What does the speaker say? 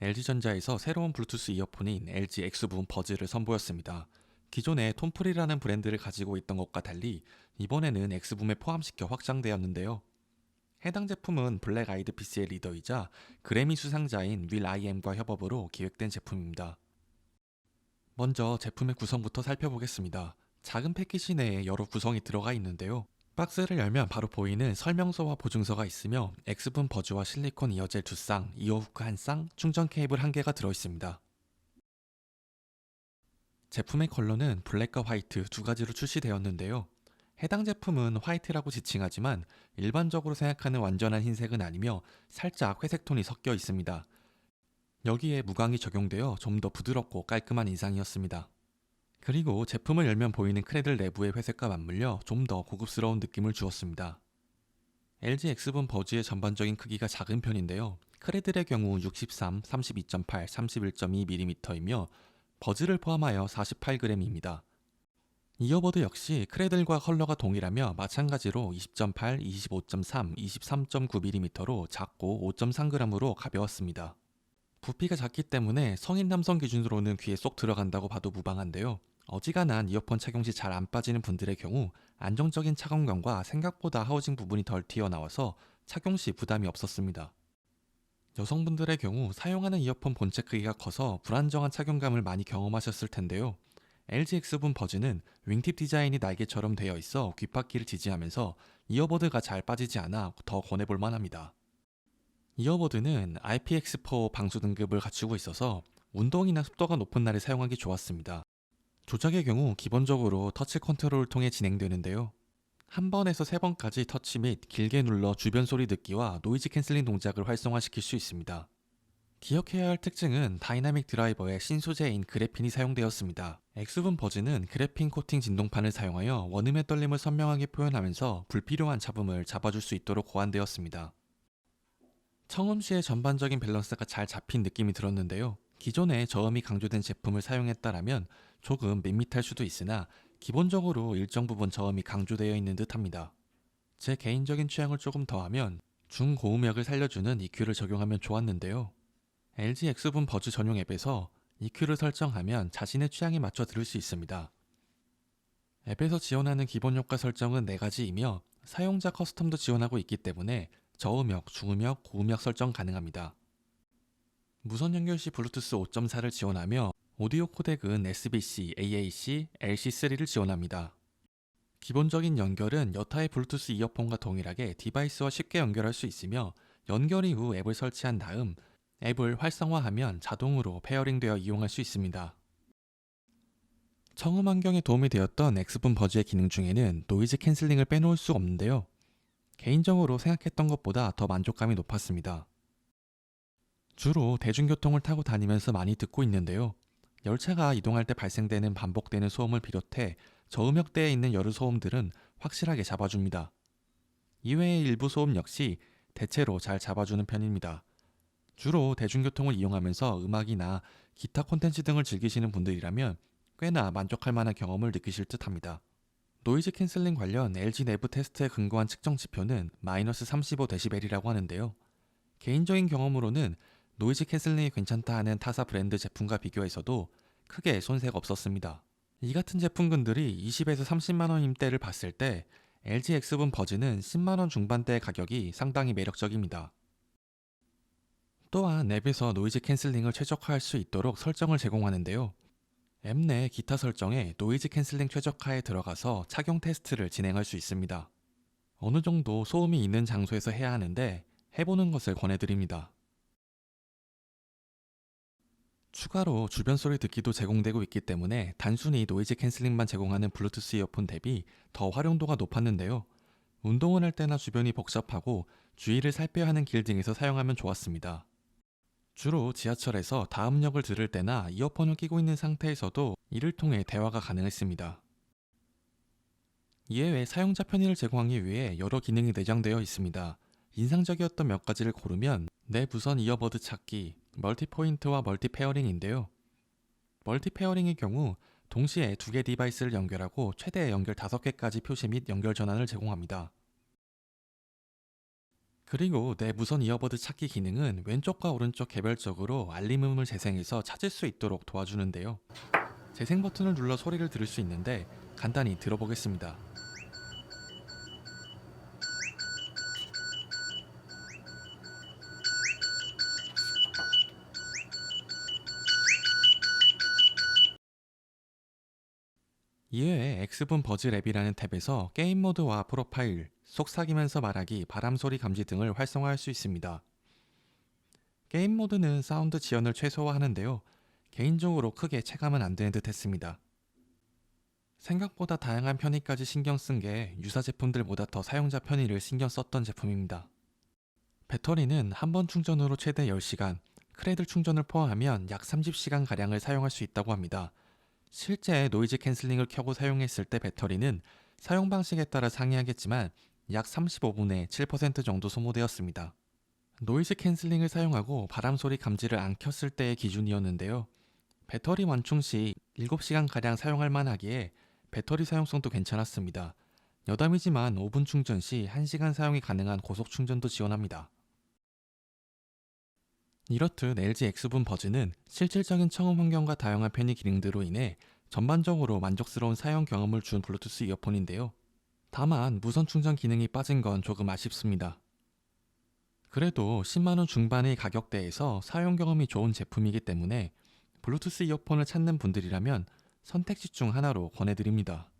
LG전자에서 새로운 블루투스 이어폰인 LG X부분 버즈를 선보였습니다. 기존에 톰프리라는 브랜드를 가지고 있던 것과 달리 이번에는 X붐에 포함시켜 확장되었는데요. 해당 제품은 블랙 아이드 피스의 리더이자 그래미 수상자인 윌 아이엠과 협업으로 기획된 제품입니다. 먼저 제품의 구성부터 살펴보겠습니다. 작은 패키지 내에 여러 구성이 들어가 있는데요. 박스를 열면 바로 보이는 설명서와 보증서가 있으며 X분 버즈와 실리콘 이어젤 두 쌍, 이어후크 한 쌍, 충전 케이블 한 개가 들어 있습니다. 제품의 컬러는 블랙과 화이트 두 가지로 출시되었는데요. 해당 제품은 화이트라고 지칭하지만 일반적으로 생각하는 완전한 흰색은 아니며 살짝 회색 톤이 섞여 있습니다. 여기에 무광이 적용되어 좀 더 부드럽고 깔끔한 인상이었습니다. 그리고 제품을 열면 보이는 크레들 내부의 회색과 맞물려 좀 더 고급스러운 느낌을 주었습니다. LG X분 버즈의 전반적인 크기가 작은 편인데요. 크레들의 경우 63, 32.8, 31.2mm이며 버즈를 포함하여 48g입니다. 이어버드 역시 크레들과 컬러가 동일하며 마찬가지로 20.8, 25.3, 23.9mm로 작고 5.3g으로 가벼웠습니다. 부피가 작기 때문에 성인 남성 기준으로는 귀에 쏙 들어간다고 봐도 무방한데요. 어지간한 이어폰 착용 시 잘 안 빠지는 분들의 경우 안정적인 착용감과 생각보다 하우징 부분이 덜 튀어나와서 착용 시 부담이 없었습니다. 여성분들의 경우 사용하는 이어폰 본체 크기가 커서 불안정한 착용감을 많이 경험하셨을 텐데요. LG X분 버즈는 윙팁 디자인이 날개처럼 되어 있어 귓바퀴를 지지하면서 이어버드가 잘 빠지지 않아 더 권해볼 만합니다. 이어버드는 IPX4 방수 등급을 갖추고 있어서 운동이나 습도가 높은 날에 사용하기 좋았습니다. 조작의 경우 기본적으로 터치 컨트롤을 통해 진행되는데요. 한 번에서 세 번까지 터치 및 길게 눌러 주변 소리 듣기와 노이즈 캔슬링 동작을 활성화시킬 수 있습니다. 기억해야 할 특징은 다이나믹 드라이버의 신소재인 그래핀이 사용되었습니다. 엑스분 버즈는 그래핀 코팅 진동판을 사용하여 원음의 떨림을 선명하게 표현하면서 불필요한 잡음을 잡아줄 수 있도록 고안되었습니다. 청음 시의 전반적인 밸런스가 잘 잡힌 느낌이 들었는데요. 기존에 저음이 강조된 제품을 사용했다라면 조금 밋밋할 수도 있으나 기본적으로 일정 부분 저음이 강조되어 있는 듯 합니다. 제 개인적인 취향을 조금 더하면 중고음역을 살려주는 EQ를 적용하면 좋았는데요. LG X분 버즈 전용 앱에서 EQ를 설정하면 자신의 취향에 맞춰 들을 수 있습니다. 앱에서 지원하는 기본 효과 설정은 4가지이며 사용자 커스텀도 지원하고 있기 때문에 저음역, 중음역, 고음역 설정 가능합니다. 무선 연결 시 블루투스 5.4를 지원하며 오디오 코덱은 SBC, AAC, LC3를 지원합니다. 기본적인 연결은 여타의 블루투스 이어폰과 동일하게 디바이스와 쉽게 연결할 수 있으며 연결 이후 앱을 설치한 다음 앱을 활성화하면 자동으로 페어링되어 이용할 수 있습니다. 청음 환경에 도움이 되었던 X분 버즈의 기능 중에는 노이즈 캔슬링을 빼놓을 수 없는데요. 개인적으로 생각했던 것보다 더 만족감이 높았습니다. 주로 대중교통을 타고 다니면서 많이 듣고 있는데요. 열차가 이동할 때 발생되는 반복되는 소음을 비롯해 저음역대에 있는 여러 소음들은 확실하게 잡아줍니다. 이외의 일부 소음 역시 대체로 잘 잡아주는 편입니다. 주로 대중교통을 이용하면서 음악이나 기타 콘텐츠 등을 즐기시는 분들이라면 꽤나 만족할 만한 경험을 느끼실 듯 합니다. 노이즈 캔슬링 관련 LG 내부 테스트에 근거한 측정 지표는 마이너스 35dB이라고 하는데요. 개인적인 경험으로는 노이즈 캔슬링이 괜찮다 하는 타사 브랜드 제품과 비교해서도 크게 손색 없었습니다. 이 같은 제품군들이 20에서 30만 원 임대를 봤을 때 LG X분 버즈는 10만 원 중반대의 가격이 상당히 매력적입니다. 또한 앱에서 노이즈 캔슬링을 최적화할 수 있도록 설정을 제공하는데요. 앱 내 기타 설정에 노이즈 캔슬링 최적화에 들어가서 착용 테스트를 진행할 수 있습니다. 어느 정도 소음이 있는 장소에서 해야 하는데 해보는 것을 권해드립니다. 추가로 주변 소리 듣기도 제공되고 있기 때문에 단순히 노이즈 캔슬링만 제공하는 블루투스 이어폰 대비 더 활용도가 높았는데요. 운동을 할 때나 주변이 복잡하고 주의를 살펴야 하는 길 등에서 사용하면 좋았습니다. 주로 지하철에서 다음 역을 들을 때나 이어폰을 끼고 있는 상태에서도 이를 통해 대화가 가능했습니다. 이에 외 사용자 편의를 제공하기 위해 여러 기능이 내장되어 있습니다. 인상적이었던 몇 가지를 고르면 내 무선 이어버드 찾기, 멀티 포인트와 멀티 페어링인데요. 멀티 페어링의 경우 동시에 두 개 디바이스를 연결하고 최대 연결 5개까지 표시 및 연결 전환을 제공합니다. 그리고 내 무선 이어버드 찾기 기능은 왼쪽과 오른쪽 개별적으로 알림음을 재생해서 찾을 수 있도록 도와주는데요. 재생 버튼을 눌러 소리를 들을 수 있는데 간단히 들어보겠습니다. 이외에 X분 버즈 랩이라는 탭에서 게임 모드와 프로파일, 속삭이면서 말하기, 바람 소리 감지 등을 활성화할 수 있습니다. 게임 모드는 사운드 지연을 최소화하는데요. 개인적으로 크게 체감은 안 되는 듯 했습니다. 생각보다 다양한 편의까지 신경 쓴 게 유사 제품들보다 더 사용자 편의를 신경 썼던 제품입니다. 배터리는 한 번 충전으로 최대 10시간, 크레들 충전을 포함하면 약 30시간 가량을 사용할 수 있다고 합니다. 실제 노이즈 캔슬링을 켜고 사용했을 때 배터리는 사용 방식에 따라 상이하겠지만 약 35분에 7% 정도 소모되었습니다. 노이즈 캔슬링을 사용하고 바람 소리 감지를 안 켰을 때의 기준이었는데요. 배터리 완충 시 7시간 가량 사용할 만하기에 배터리 사용성도 괜찮았습니다. 여담이지만 5분 충전 시 1시간 사용이 가능한 고속 충전도 지원합니다. 이렇듯 LG X분 버즈는 실질적인 청음 환경과 다양한 편의 기능 들로 인해 전반적으로 만족스러운 사용 경험을 준 블루투스 이어폰인데요. 다만 무선 충전 기능이 빠진 건 조금 아쉽습니다. 그래도 10만원 중반의 가격대에서 사용 경험이 좋은 제품이기 때문에 블루투스 이어폰을 찾는 분들이라면 선택지 중 하나로 권해드립니다.